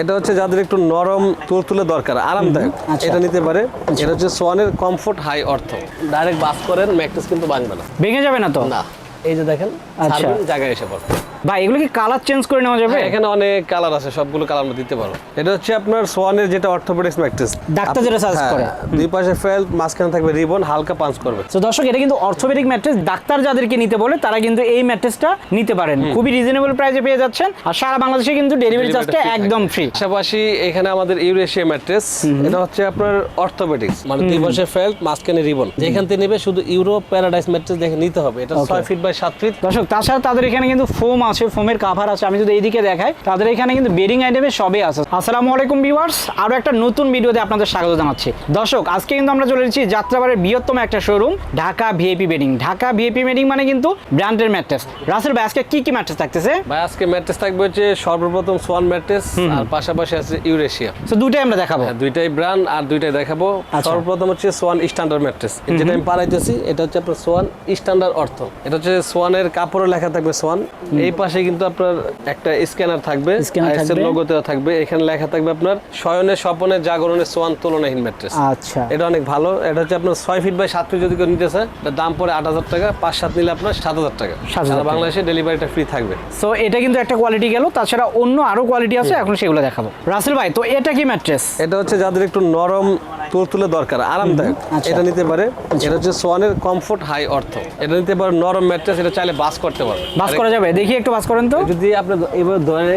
এটা হচ্ছে যাদের একটু নরম তুলতুলে দরকার আরামদায়ক। আচ্ছা। এটা নিতে পারে। এটা হচ্ছে সোয়ানের কমফোর্ট হাই অর্থ। ডাইরেক্ট বাস করেন ম্যাকটেস কিন্তু ভাঙবে না। ভেঙে যাবে না তো? না। এই যে দেখেন আচ্ছা। জায়গায় এসে পড়বে। ভাই এগুলো কি কালার চেঞ্জ করে নেওয়া যাবে? হ্যাঁ, এখানে অনেক কালার আছে সবগুলো কালার আমরা দিতে পারো এটা হচ্ছে আপনার সোয়ানের যেটা অর্থোপেডিক্স ম্যাট্রেস ডাক্তার যেটা suggest করে। দুই পাশে ফেল মাঝখানে থাকবে রিবন হালকা পাঞ্চ করবে। তো দর্শক এটা কিন্তু অর্থোপেডিক ম্যাট্রেস ডাক্তার যাদেরকে নিতে বলে তারা কিন্তু এই ম্যাট্রেসটা নিতে পারেন। খুবই রিজনেবল প্রাইসে পেয়ে যাচ্ছেন আর সারা বাংলাদেশে কিন্তু ডেলিভারি চার্জটা একদম ফ্রি পাশাপাশি এখানে আমাদের ইউরেশিয়া ম্যাট্রেস এটা হচ্ছে আপনার অর্থোপেডিক্স মানে দুই পাশে ফেল্ট মাঝখানে রিবন যেখান থেকে নেবে শুধু ইউরোপ প্যারাডাইস ম্যাট্রেস দেখে নিতে হবে। এটা ছয় ফিট বাই সাত ফিট দর্শক তাছাড়া তাদের এখানে কিন্তু ফোম আছে ফোমের কাভার আছে আমি যদি এইদিকে দেখাই তাদের এখানে কিন্তু বেডিং আইটেমের সবই আছে। আসসালামু আলাইকুম ভিউয়ার্স আরও একটা নতুন ভিডিওতে আপনাদের স্বাগত জানাচ্ছি। দর্শক আজকে কিন্তু আমরা চলে এসেছি যাত্রাবাড়ির বৃহত্তম একটা showroom Dhaka VIP bedding Dhaka VIP bedding মানে কিন্তু ব্র্যান্ডের ম্যাট্রেস রাসেল ভাই আজকে কি কি ম্যাট্রেস থাকতেছে? ভাই আজকে ম্যাট্রেস থাকবে হচ্ছে সর্বপ্রথম সোয়ান ম্যাট্রেস আর পাশাপাশি আছে ইউরেশিয়া তো দুটাই আমরা দেখাবো? হ্যাঁ, দুইটাই ব্র্যান্ড আর দুইটাই দেখাবো। আচ্ছা। সর্বপ্রথম হচ্ছে সোয়ান স্ট্যান্ডার্ড ম্যাট্রেস যেটা আমি পারাইতেছি এটা হচ্ছে আপনার সোয়ান স্ট্যান্ডার্ড অর্থ। এটা হচ্ছে সোয়ানের কাপড়ে লেখা থাকবে সোয়ান এই পাশে কিন্তু আপনার একটা স্ক্যানার থাকবে Scanner লোগোতে থাকবে। এখানে লেখা থাকবে আপনার শয়নে স্বপনে জাগরণে সোয়ান তুলনাহীন ম্যাট্রেস আচ্ছা। এটা অনেক ভালো। এটা হচ্ছে আপনার ছয় ফিট বাই সাত ফিট যদি কেউ নিতে চায় দাম পড়ে আট হাজার টাকা পাঁচ সাত নিলে আপনার সাত হাজার টাকা। সারা বাংলাদেশে ডেলিভারিটা ফ্রি থাকবে। সো এটা কিন্তু একটা কোয়ালিটি গেল। তাছাড়া অন্য আরও কোয়ালিটি আছে এখন সেগুলো দেখাবো। রাসেল ভাই তো এটা কি ম্যাট্রেস এটা হচ্ছে যাদের একটু নরম তুলতুলে দরকার আরামদায়ক। আচ্ছা। এটা নিতে পারে এটা হচ্ছে সোয়ানের কমফোর্ট হাই অর্থ। এটা নিতে পারে নরম ম্যাট্রেস এটা চাইলে বাস করতে পারবে বাস করা যাবে? দেখি একটু বাস করেন তো। যদি আপনি এবার ধরে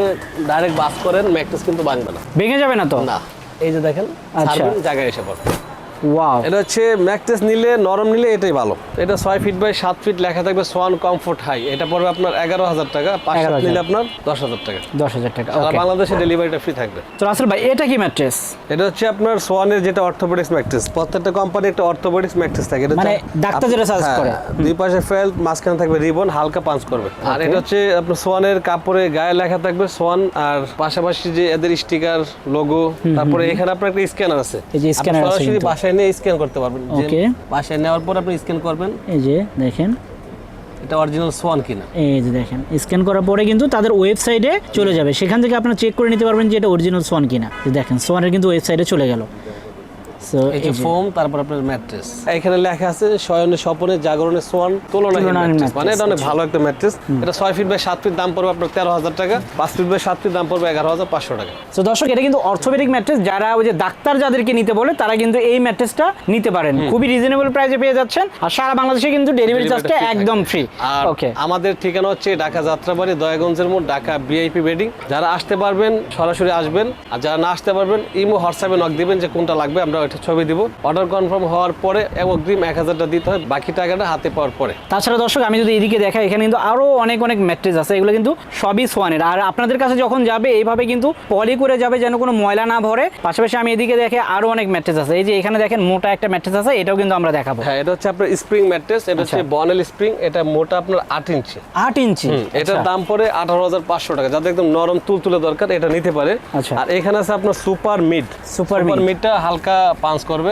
ডাইরেক্ট বাস করেন ম্যাট্রেস কিন্তু ভাঙবে না। ভেঙে যাবে না তো? না। এই যে দেখেন আচ্ছা। জায়গায় এসে পড়বে। ওয়াও এটা হচ্ছে ম্যাট্রেস নিলে নরম নিলে এটাই ভালো। এটা ছয় ফিট বাই সাত ফিট লেখা থাকবে সোয়ান কমফোর্ট হাই এটা পড়বে আপনার এগারো হাজার টাকা পাঁচ সাত নিলে আপনার দশ হাজার টাকা। দশ হাজার টাকা বাংলাদেশে ডেলিভারিটা ফ্রি থাকবে। তো ভাই এটা কি ম্যাট্রেস এটা হচ্ছে আপনার সোয়ানের যেটা অর্থোপেডিক্স ম্যাট্রেস প্রত্যেকটা কোম্পানি একটা অর্থোপেডিক্স ম্যাট্রেস থাকে। এটা মানে ডাক্তার যেটা suggest হ্যাঁ, করে। দুই পাশে ফেল মাঝখানে থাকবে রিবন হালকা পাঞ্চ করবে। আর এটা হচ্ছে আপনার সোয়ানের কাপড়ে গায়ে লেখা থাকবে সোয়ান আর পাশাপাশি যে এদের স্টিকার লোগো তারপরে এখানে আপনার একটা স্ক্যানার আছে। এই যে scanner আছে বাসায় নিয়ে স্ক্যান করতে পারবেন। ওকে পাশে নেওয়ার পর আপনি স্ক্যান করবেন। এই যে দেখেন। এটা অরিজিনাল সোয়ান কিনা। এই যে দেখেন। স্ক্যান করার পরে কিন্তু তাদের ওয়েবসাইটে চলে যাবে। সেখান থেকে আপনারা চেক করে নিতে পারবেন যে এটা অরিজিনাল সোয়ান কিনা। দেখেন সোয়ানের কিন্তু ওয়েবসাইটে চলে গেল। এই যে ফোম তারপর আপনার ম্যাট্রেস এখানে লেখা আছে শয়নে স্বপনে জাগরণে সোয়ান তুলনাহীন তুলনাহীন মানে এটা অনেক ভালো একটা ম্যাট্রেস এটা ছয় ফিট বাই সাত ফিট দাম পড়বে আপনার তেরো হাজার টাকা পাঁচ ফিট বাই সাত ফিট দাম পড়বে এগারো হাজার পাঁচশো টাকা। সো দর্শক এটা কিন্তু অর্থোপেডিক ম্যাট্রেস যারা ওই যে ডাক্তার যাদেরকে নিতে বলে তারা কিন্তু এই ম্যাট্রেসটা নিতে পারেন। খুবই রিজনেবল প্রাইসে পেয়ে যাচ্ছেন আর সারা বাংলাদেশে কিন্তু ডেলিভারি চার্জটা একদম ফ্রি আর ওকে আমাদের ঠিকানা হচ্ছে ঢাকা যাত্রাবাড়ি দয়াগঞ্জের মোড় ঢাকা বিআইপি বেডিং যারা আসতে পারবেন সরাসরি আসবেন আর যারা না আসতে পারবেন ইমো হোয়াটসঅ্যাপে নক দিবেন যে কোনটা লাগবে আমরা ছবি দিব। অর্ডার কনফার্ম হওয়ার পরে অগ্রিম এক হাজারটা দিতে হয় বাকি টাকাটা হাতে পাওয়ার পরে। তাছাড়া দর্শক আমি যদি এদিকে দেখাই এখানে কিন্তু আরও অনেক অনেক ম্যাট্রেস আছে। এগুলো কিন্তু সবই সোয়ানের আর আপনাদের কাছে যখন যাবে এইভাবে কিন্তু পলি করে যাবে যেন কোনো ময়লা না ভরে। পাশাপাশি আমি এদিকে দেখে আরও অনেক ম্যাট্রেস আছে। এই যে এখানে দেখেন মোটা একটা ম্যাট্রেস আছে। এটাও কিন্তু আমরা দেখাবো। হ্যাঁ এটা হচ্ছে আপনার স্প্রিং ম্যাট্রেস এটা হচ্ছে আচ্ছা। বনেল স্প্রিং এটা মোটা আপনার আট ইঞ্চি। আট ইঞ্চি? এটার দাম পড়ে আঠারো হাজার পাঁচশো টাকা। যাতে একদম নরম তুলতুলে দরকার এটা নিতে পারে। আচ্ছা। আর এখানে আছে আপনার সুপার মিড mid। মিডটা হালকা পাঞ্চ করবে।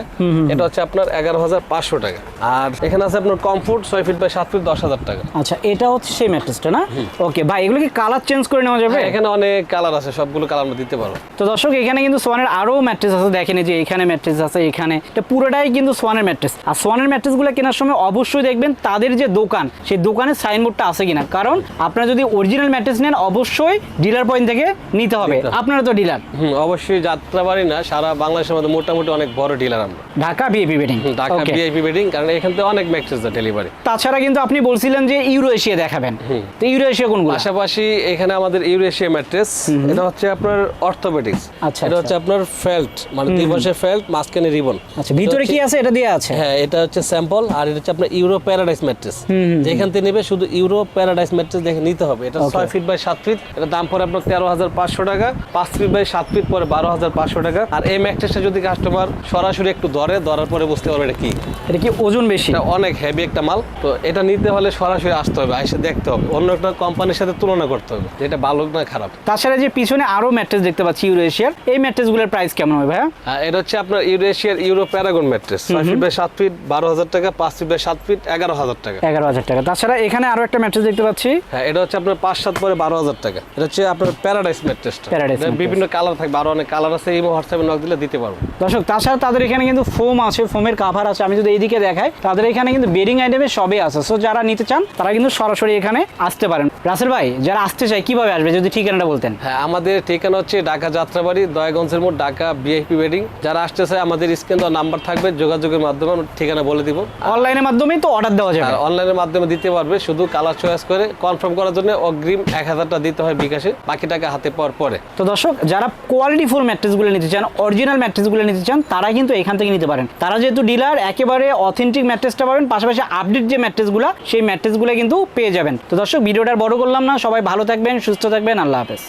এটা হচ্ছে আপনার এগারো হাজার পাঁচশো টাকা। আর এখানে আছে আপনার কমফোর্ট ছয় ফিট বাই সাত ফিট দশ হাজার টাকা। আচ্ছা এটা হচ্ছে সেই ম্যাট্রেসটা না? ওকে ভাই এগুলো কি কালার চেঞ্জ করে নেওয়া যাবে? হ্যাঁ, এখানে অনেক কালার আছে সবগুলো কালার আমরা দিতে পারব। তো দর্শক এখানে কিন্তু সোয়ানের আরও ম্যাট্রেস আছে দেখেন যে এখানে ম্যাট্রেস আছে এখানে। এটা পুরোটাই কিন্তু সোয়ানের ম্যাট্রেস আর সোয়ানের ম্যাট্রেসগুলো কেনার সময় অবশ্যই দেখবেন তাদের যে দোকান সেই দোকানের সাইনবোর্ডটা আছে কিনা। কারণ আপনারা যদি অরিজিনাল ম্যাট্রেস নেন অবশ্যই ডিলার পয়েন্ট থেকে নিতে হবে। আপনারা তো ডিলার হুম অবশ্যই যাত্রাবাড়ি না সারা বাংলাদেশের মধ্যে মোটামুটি অনেক বড় ডিলার আমরা। Dhaka VIP bedding Dhaka VIP bedding কারণ এখান থেকে অনেক ম্যাক্সেস ডেলিভারি তাছাড়া কিন্তু আপনি বলছিলেন যে ইউরো এশিয়া দেখাবেন। তো ইউরো এশিয়া কোনগুলো? পাশাপাশি এখানে আমাদের ইউরেশিয়া ম্যাট্রেস এটা হচ্ছে আপনার অর্থোপেডিক্স আচ্ছা, এটা হচ্ছে আপনার ফেল্ট মানে দুই পাশে ফেল্ট মাঝখানে রিবন আচ্ছা ভিতরে কি আছে? এটা দিয়ে আছে? হ্যাঁ এটা হচ্ছে স্যাম্পল আর এটা হচ্ছে আপনার ইউরো প্যারাডাইস ম্যাট্রেস যেখান থেকে নেবে শুধু ইউরো প্যারাডাইস ম্যাট্রেস দেখে নিতে হবে। এটা ছয় ফিট বাই সাত ফিট এটা দাম পড়ে আপনার তেরো হাজার পাঁচশো টাকা। পাঁচ ফিট বাই সাত ফিট পরে বারো হাজার পাঁচশো টাকা। আর এই ম্যাট্রেসটা যদি কাস্টমার সরাসরি একটু ধরে ধরার পরে বুঝতে পারবে এটা কি। এটা কি ওজন বেশি? এটা অনেক হেভি একটা মাল তো এটা নিতে হলে সরাসরি আসতে হবে এসে দেখতে হবে। অন্য একটা কোম্পানির সাথে তুলনা করতে হবে এটা ভালো না খারাপ। তাছাড়া যে পিছনে আরও ম্যাট্রেস দেখতে পাচ্ছি ইউরেশিয়ার। এই ম্যাট্রেসগুলোর প্রাইস কেমন হবে ভাইয়া? এটা হচ্ছে আপনার ইউরেশিয়ার ইউরো প্যারাগন ম্যাট্রেস। ছয় ফিট বাই সাত ফিট বারো হাজার টাকা পাঁচ ফিট বাই সাত ফিট এগারো হাজার টাকা। এগারো হাজার টাকা। তাছাড়া এখানে আরও একটা ম্যাট্রেস দেখতে পাচ্ছি। হ্যাঁ এটা হচ্ছে আপনার পাঁচ সাত পরে বারো হাজার টাকা। এটা হচ্ছে আপনার প্যারাডাইস ম্যাট্রেসটা। বিভিন্ন কালার থাকবে আরও অনেক কালার আছে এই হোয়াটসঅ্যাপে নক দিলে দিতে পারব। দর্শক তাছাড়া তাদের এখানে কিন্তু ফোম আছে ফোমের কাভার আছে। আমি যদি এইদিকে দেখাই তাদের এখানে কিন্তু বেডিং আইটেমের সবই আছে। সো যারা নিতে চান তারা কিন্তু সরাসরি এখানে আসতে পারেন। রাসেল ভাই যারা আসতে চায় কীভাবে আসবে? যদি ঠিকানাটা বলতেন। হ্যাঁ আমাদের ঠিকানা হচ্ছে ঢাকা যাত্রাবাড়ি দয়াগঞ্জের মোড় ঢাকা বিআইপি ওয়েডিং যারা আসতে চায় আমাদের স্ক্রিন দেওয়া নাম্বার থাকবে যোগাযোগের মাধ্যমে আমরা ঠিকানা বলে দিব। অনলাইনের মাধ্যমেই তো অর্ডার দেওয়া যাবে। অনলাইনের মাধ্যমে দিতে পারবে। শুধু কালার চয়েস করে কনফার্ম করার জন্য অগ্রিম এক হাজারটা দিতে হয় বিকাশে। বাকি টাকা হাতে পাওয়ার পরে। তো দর্শক যারা কোয়ালিটি ফুল ম্যাট্রেসগুলো নিতে চান অরিজিনাল ম্যাট্রেসগুলো নিতে চান তারা কিন্তু এখান থেকে নিতে পারেন। তারা যেহেতু ডিলার, একেবারে অথেন্টিক ম্যাট্রেসটা পাবেন, পাশাপাশি আপডেট যে ম্যাট্রেসগুলো সেই ম্যাট্রেসগুলো কিন্তু পেয়ে যাবেন। তো দর্শক, ভিডিওটা বড় করলাম না। সবাই ভালো থাকবেন, সুস্থ থাকবেন, আল্লাহ হাফেজ।